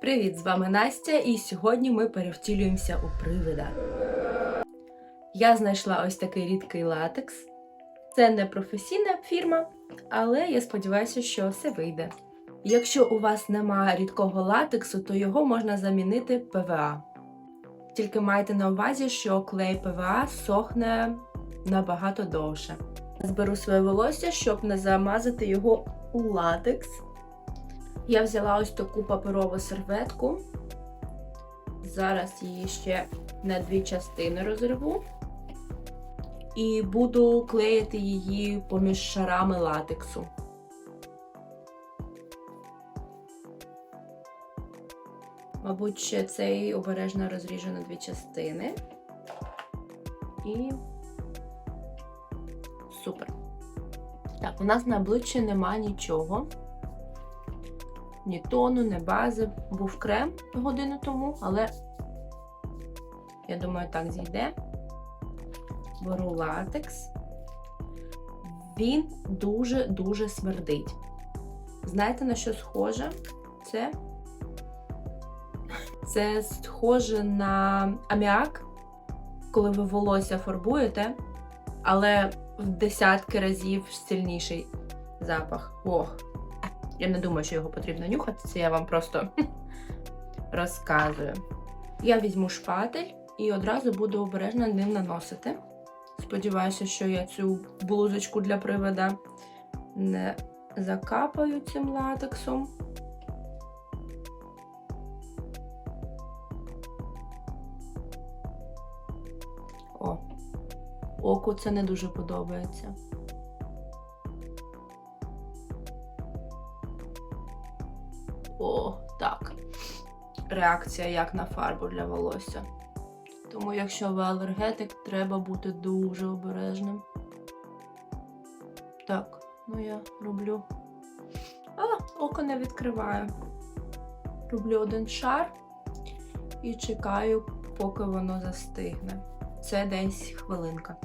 Привіт, з вами Настя, і сьогодні ми перевтілюємося у привида. Я знайшла ось такий рідкий латекс. Це не професійна фірма, але я сподіваюся, що все вийде. Якщо у вас немає рідкого латексу, то його можна замінити ПВА. Тільки майте на увазі, що клей ПВА сохне набагато довше. Зберу своє волосся, щоб не замазати його у латекс. Я взяла ось таку паперову серветку. Зараз її ще на дві частини розірву. І буду клеїти її поміж шарами латексу. Мабуть, ще цей обережно розріжу на дві частини. І супер. Так, у нас на обличчі нема нічого ні тону, ні бази. Був крем годину тому, але я думаю, так зійде. Беру латекс. Він дуже-дуже смердить. Знаєте, на що схоже? Це Це схоже на аміак, коли ви волосся фарбуєте, але в десятки разів сильніший запах. Ох. Я не думаю, що його потрібно нюхати, це я вам просто розказую. Я візьму шпатель і одразу буду обережно ним наносити. Сподіваюся, що я цю блузочку для привода не закапаю цим латексом. О, оку це не дуже подобається. Реакція як на фарбу для волосся. Тому, якщо ви алергетик, треба бути дуже обережним. Так, ну я роблю. А, око не відкриваю. Роблю один шар і чекаю, поки воно застигне. Це десь хвилинка.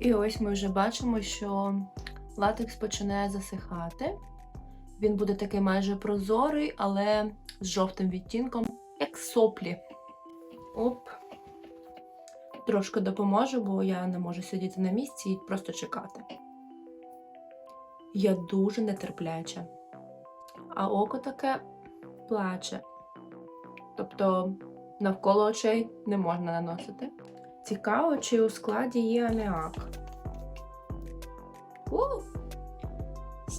І ось ми вже бачимо, що латекс починає засихати. Він буде такий майже прозорий, але з жовтим відтінком, як соплі. Оп. Трошки допоможу, бо я не можу сидіти на місці і просто чекати. Я дуже нетерпляча. А око таке плаче. Тобто навколо очей не можна наносити. Цікаво, чи у складі є аміак.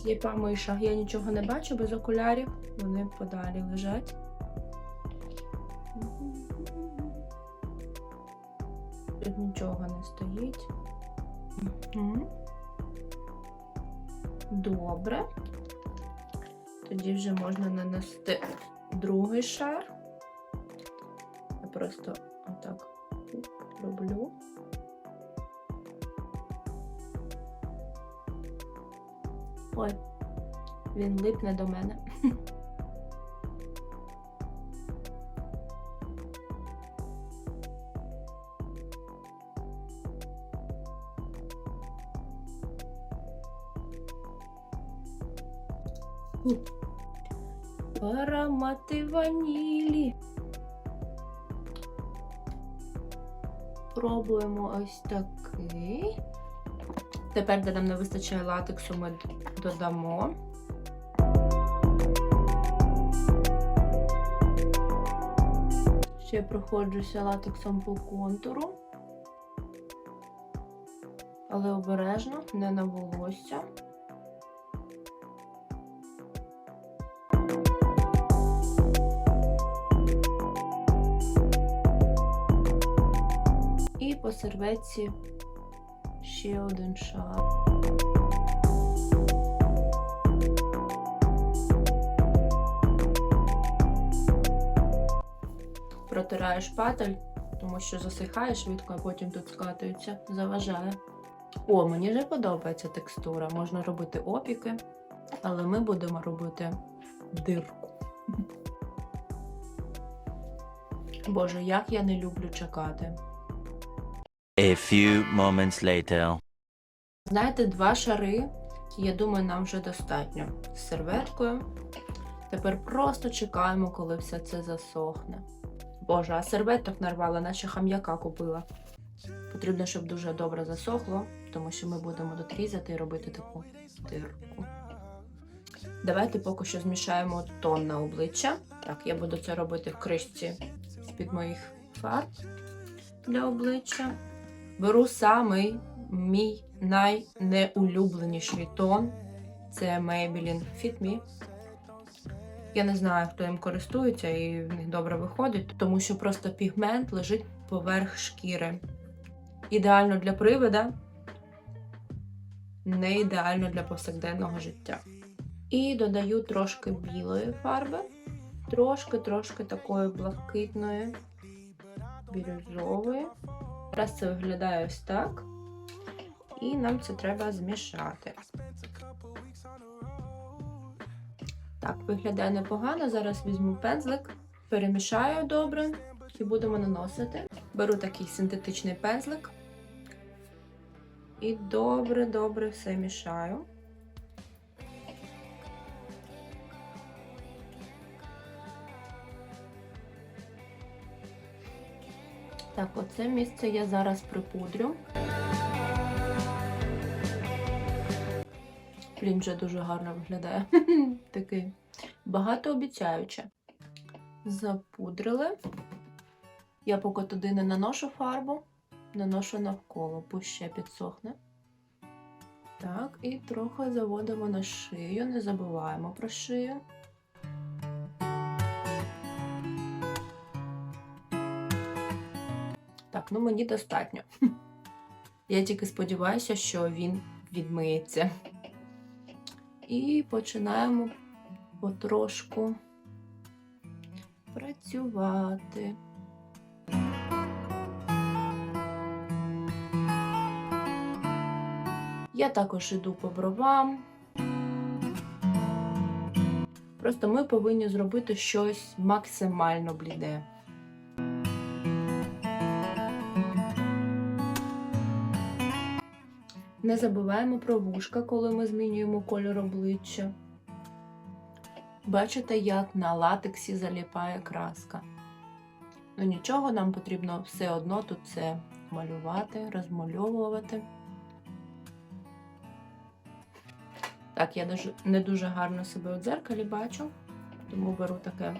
Сліпа миша. Я нічого не бачу без окулярів. Вони подалі лежать. Тут нічого не стоїть. Добре. Тоді вже можна нанести другий шар. Я просто отак роблю. Він липне до мене. Аромати ванілі. Пробуємо ось такий. Тепер, де нам не вистачає латексу, ми додамо. Ще проходжуся латексом по контуру, але обережно, не на волосся. І по серветці ще один шар. Протираю шпатель, тому що засихає швидко, а потім тут скатується, заважає. О, мені вже подобається текстура. Можна робити опіки, але ми будемо робити дирку. Боже, як я не люблю чекати. A few moments later. Знаєте, два шари, я думаю, нам вже достатньо. З серветкою Тепер просто чекаємо, коли все це засохне. Боже, а серветок нарвала, наче хам'яка купила. Потрібно, щоб дуже добре засохло, тому що ми будемо тут різати і робити таку дирку. Давайте поки що змішаємо тон на обличчя. Так, я буду це робити в кришці з-під моїх фарб для обличчя. Беру самий мій найнеулюбленіший тон. Це Maybelline Fit Me. Я не знаю, хто їм користується і в них добре виходить, тому що просто пігмент лежить поверх шкіри. Ідеально для привида, не ідеально для повсякденного життя. І додаю трошки білої фарби, трошки-трошки такої блакитної, бірюзової. Зараз це виглядає ось так. І нам це треба змішати. Так, виглядає непогано. Зараз візьму пензлик, перемішаю добре і будемо наносити. Беру такий синтетичний пензлик і добре-добре все мішаю. Так, оце місце я зараз припудрю. Блін, вже дуже гарно виглядає. Такий багатообіцяюче. Запудрили. Я поки туди не наношу фарбу, наношу навколо, пусть ще підсохне. Так, і трохи заводимо на шию, не забуваємо про шию. Так, ну мені достатньо. Я тільки сподіваюся, що він відмиється. І починаємо потрошку працювати. Я також іду по бровам. Просто ми повинні зробити щось максимально бліде. Не забуваємо про вушка, коли ми змінюємо кольор обличчя. Бачите, як на латексі заліпає краска. Ну нічого, нам потрібно все одно тут це малювати, розмальовувати. Так, я не дуже гарно себе у дзеркалі бачу, тому беру таке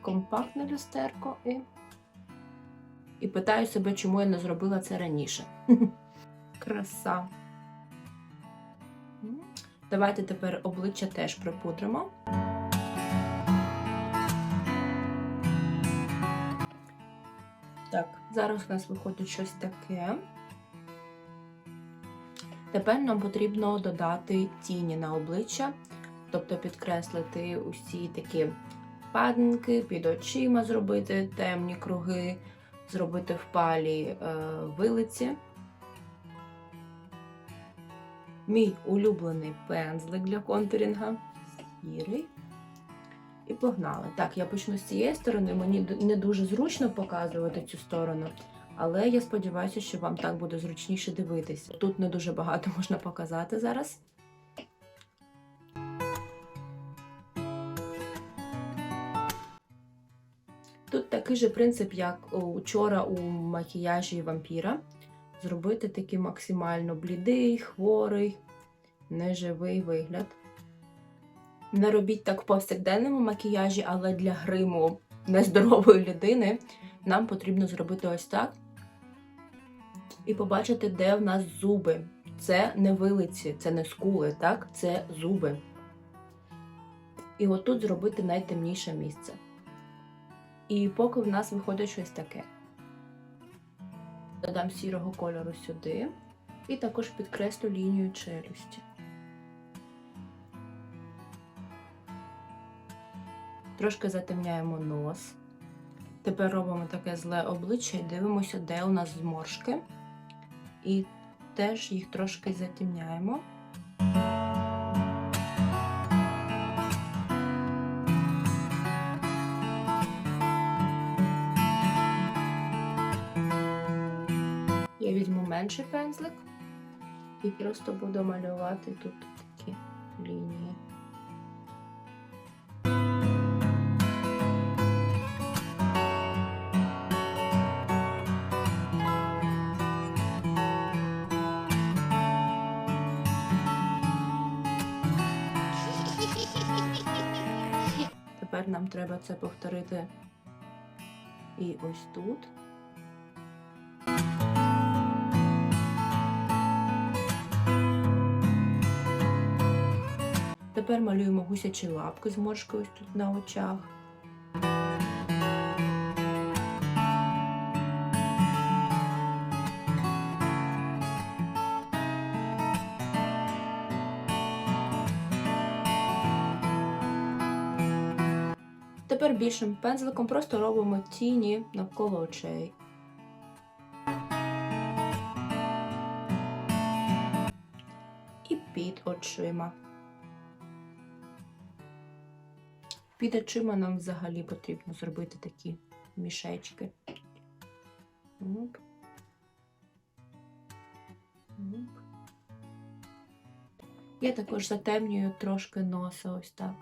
компактне люстерко і, і питаю себе, чому я не зробила це раніше. Краса. Давайте тепер обличчя теж припудримо. Так, зараз у нас виходить щось таке. Тепер нам потрібно додати тіні на обличчя, тобто підкреслити усі такі падинки, під очима зробити темні круги, зробити впалі е, вилиці. Мій улюблений пензлик для контурінга сірий. І погнали. Так, я почну з цієї сторони. Мені не дуже зручно показувати цю сторону, але я сподіваюся, що вам так буде зручніше дивитися. Тут не дуже багато можна показати зараз. Тут такий же принцип, як учора у макіяжі вампіра. Зробити такий максимально блідий, хворий, неживий вигляд. Не робіть так в повсякденному макіяжі, але для гриму нездорової людини нам потрібно зробити ось так. І побачити, де в нас зуби. Це не вилиці, це не скули, так? Це зуби. І отут зробити найтемніше місце. І поки в нас виходить щось таке. Додам сірого кольору сюди. І також підкреслю лінію челюсті. Трошки затемняємо нос. Тепер робимо таке зле обличчя і дивимося, де у нас зморшки. І теж їх трошки затемняємо. менший пензлик і просто буду малювати тут такі лінії. Тепер нам треба це повторити і ось тут. Тепер малюємо гусячі лапки з моршкою тут на очах. Тепер більшим пензликом просто робимо тіні навколо очей. І під очима. Під очима нам взагалі потрібно зробити такі мішечки. Оп. Оп. Я також затемнюю трошки носа ось так.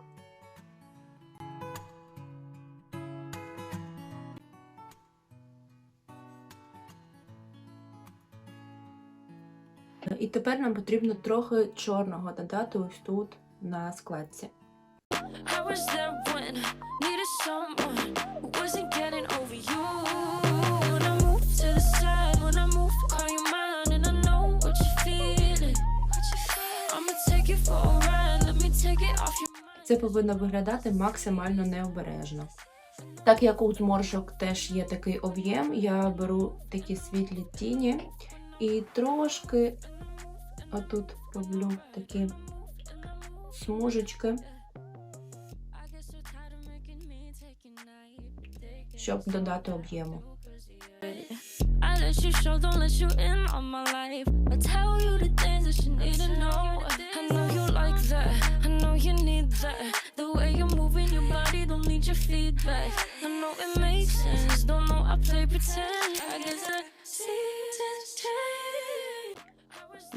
І тепер нам потрібно трохи чорного додати ось тут на складці. Це повинно виглядати максимально необережно. Так як у зморшок теж є такий об'єм, я беру такі світлі тіні і трошки отут роблю такі смужечки, щоб додати об'єму.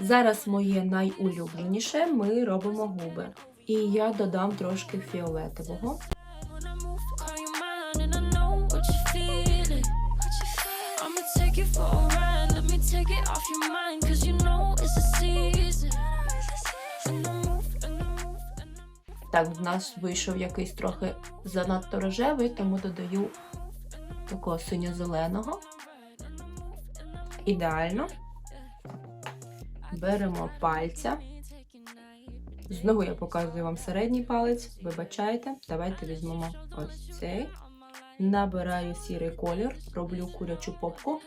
Зараз моє найулюбленіше ми робимо губи. І я додам трошки фіолетового. Так, в нас вийшов якийсь трохи занадто рожевий, тому додаю такого синьо-зеленого. Ідеально. Беремо пальця. Знову я показую вам середній палець. Вибачайте, давайте візьмемо ось цей. Набираю сірий колір, роблю курячу попку.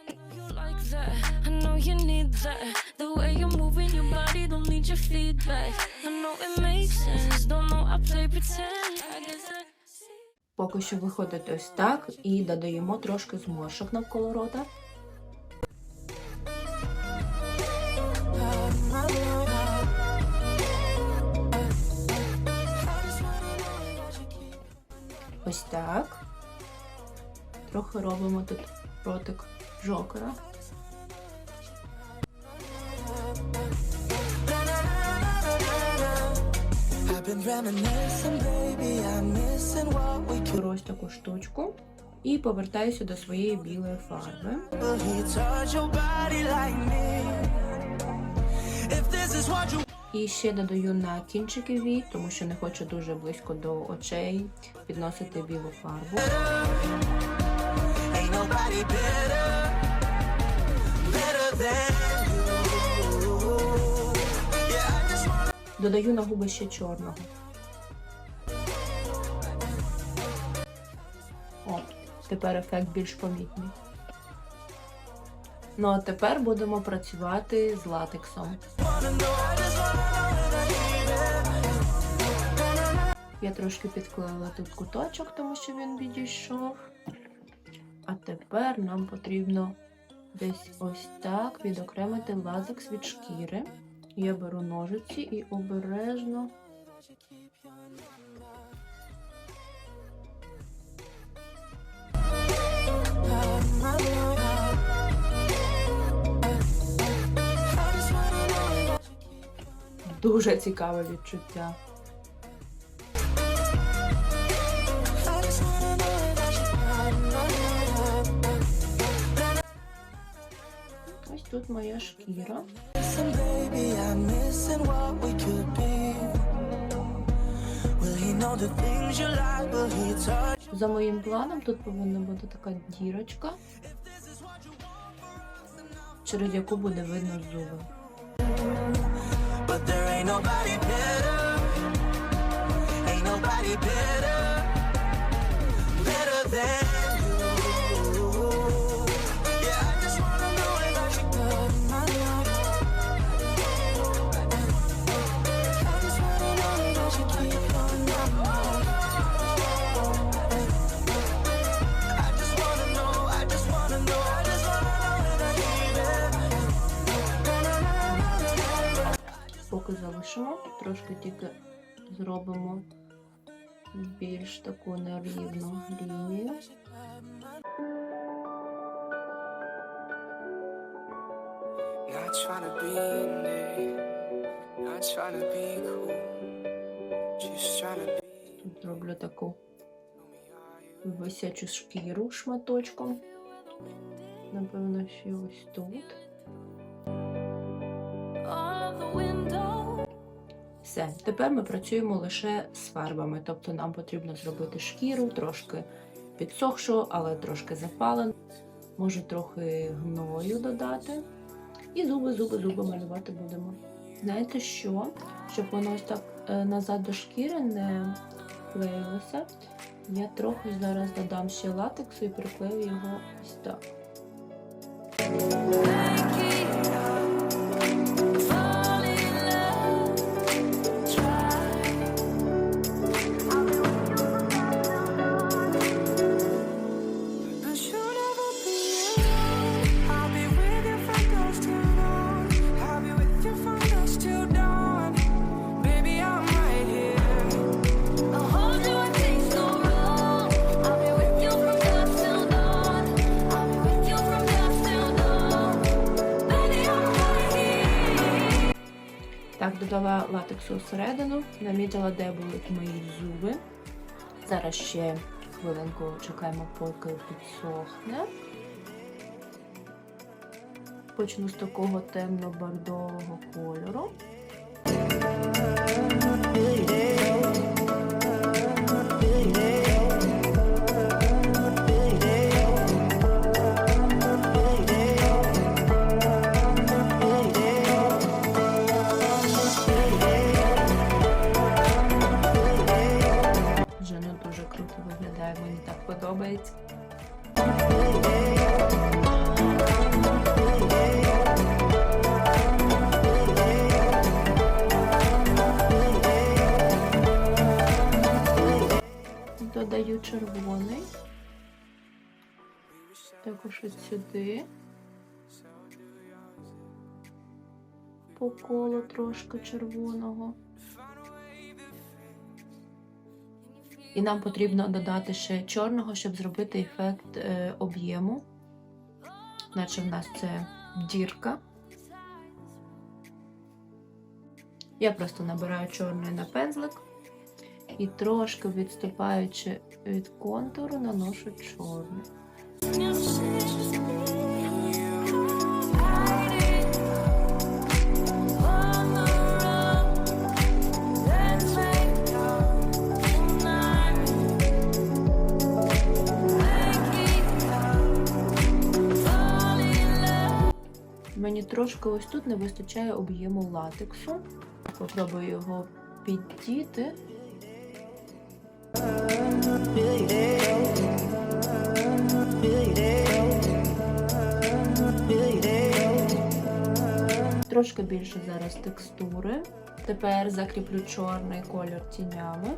Поки що виходить ось так і додаємо трошки зморшок навколо рота. Ось так. Трохи робимо тут ротик жокера. Ось таку штучку і повертаюся до своєї білої фарби. І ще додаю на кінчики вій, тому що не хочу дуже близько до очей підносити білу фарбу. Додаю на губи ще чорного. О, тепер ефект більш помітний. Ну а тепер будемо працювати з латексом. Я трошки підклеїла тут куточок, тому що він відійшов. А тепер нам потрібно десь ось так відокремити латекс від шкіри. Я беру ножиці і обережно дуже цікаве відчуття. Ось тут моя шкіра. За моїм планом тут повинна бути така дірочка, через яку буде видно зуби. But there ain't nobody better. Ain't nobody better. Better than зробимо більш таку нерівну лінію. Not trying to be in not trying to be cool, just trying to be. Тут зроблю таку висячу шкіру шматочком. Напевно, ще ось тут. Все, тепер ми працюємо лише з фарбами, тобто нам потрібно зробити шкіру, трошки підсохшу, але трошки запалену. Можу трохи гною додати. І зуби, зуби, зуби малювати будемо. Знаєте що? Щоб воно ось так е, назад до шкіри не клеїлося, я трохи зараз додам ще латексу і приклею його ось так. Додала латексу всередину, намітила, де будуть мої зуби. Зараз ще хвилинку чекаємо, поки підсохне. Почну з такого темно-бордового кольору. Також сюди. По колу трошки червоного. І нам потрібно додати ще чорного, щоб зробити ефект е, об'єму. Наче в нас це дірка. Я просто набираю чорний на пензлик і трошки відступаючи від контуру, наношу чорний. Трошки ось тут не вистачає об'єму латексу. Попробую його піддіти. Трошки більше зараз текстури. Тепер закріплю чорний колір тінями.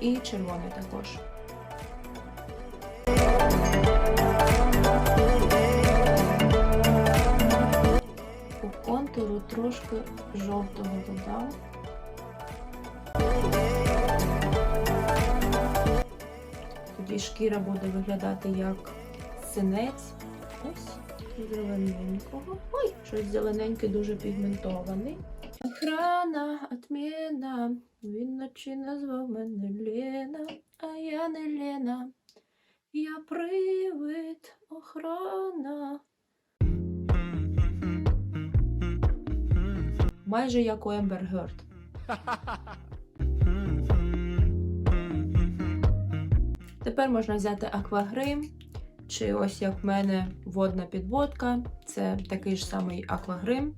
І червоний також. Контуру трошки жовтого додам. Тоді шкіра буде виглядати як синець. Ось зелененького. Ой, щось зелененьке дуже пігментований. Охрана, отміна. Він ночі назвав мене Лена, а я не Лена. Я привид, охрана. Майже як у Ембер Герд. Тепер можна взяти аквагрим, чи ось як в мене водна підводка, це такий ж самий аквагрим.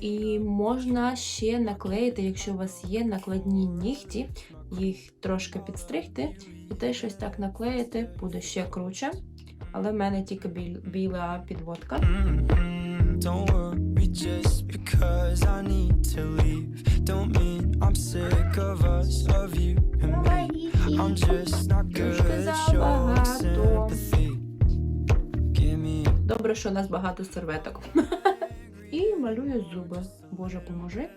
І можна ще наклеїти, якщо у вас є накладні нігті, їх трошки підстригти, і те щось так наклеїти буде ще круче. Але в мене тільки біл- біла підводка. Mm, Don't worry just because I need to leave. Don't mean I'm sick of us, of you and me. I'm just not good at showing sympathy. Give me Добре, що у нас багато серветок. І малюю зуби. Боже, поможи.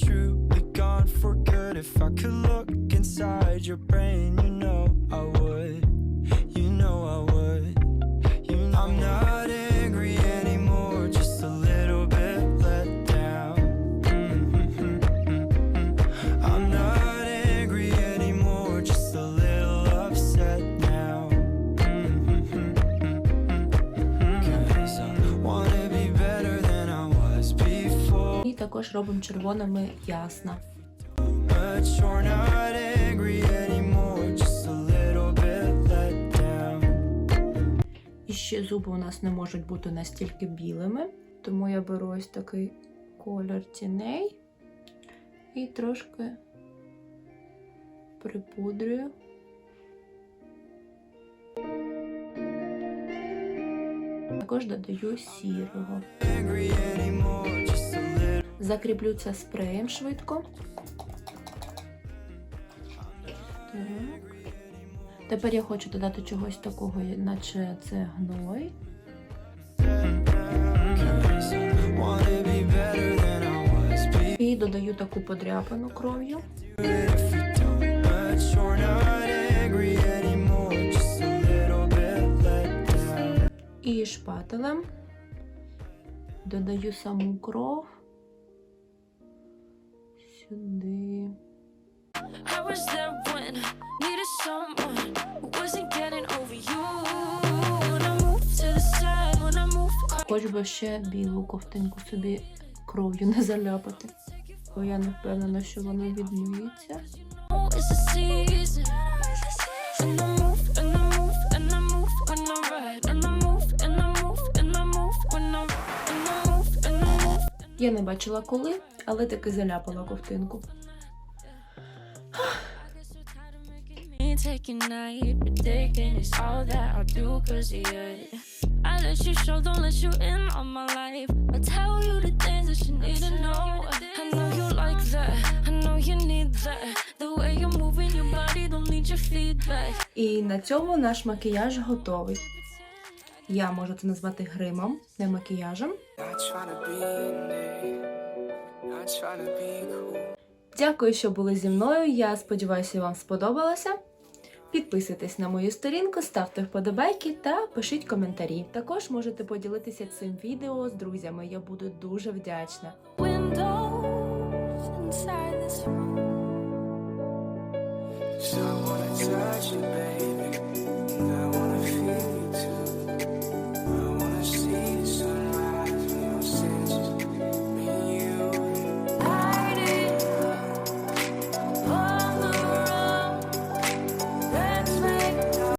Truly gone for good. If I could look inside your brain, you know також робимо червоними ясна. І ще зуби у нас не можуть бути настільки білими, тому я беру ось такий колір тіней і трошки припудрюю. Також додаю сірого. Закріплю це спреєм швидко. Так. Тепер я хочу додати чогось такого, наче це гной. І додаю таку подряпану кров'ю. І шпателем додаю саму кров. Хоч би ще білу ковтинку собі кров'ю не заляпати. Бо я не впевнена, що воно move. Я не бачила коли, але таки заляпала ковтинку. Me let you show, don't let you in on my life. I tell you the things that you need to know. I know you like that, I know you need that. The way you're moving your body, don't need your feedback. І на цьому наш макіяж готовий. Я можу це назвати гримом, не макіяжем. Дякую, що були зі мною. Я сподіваюся, вам сподобалося. Підписуйтесь на мою сторінку, ставте вподобайки та пишіть коментарі. Також можете поділитися цим відео з друзями. Я буду дуже вдячна. Someone touch you, baby.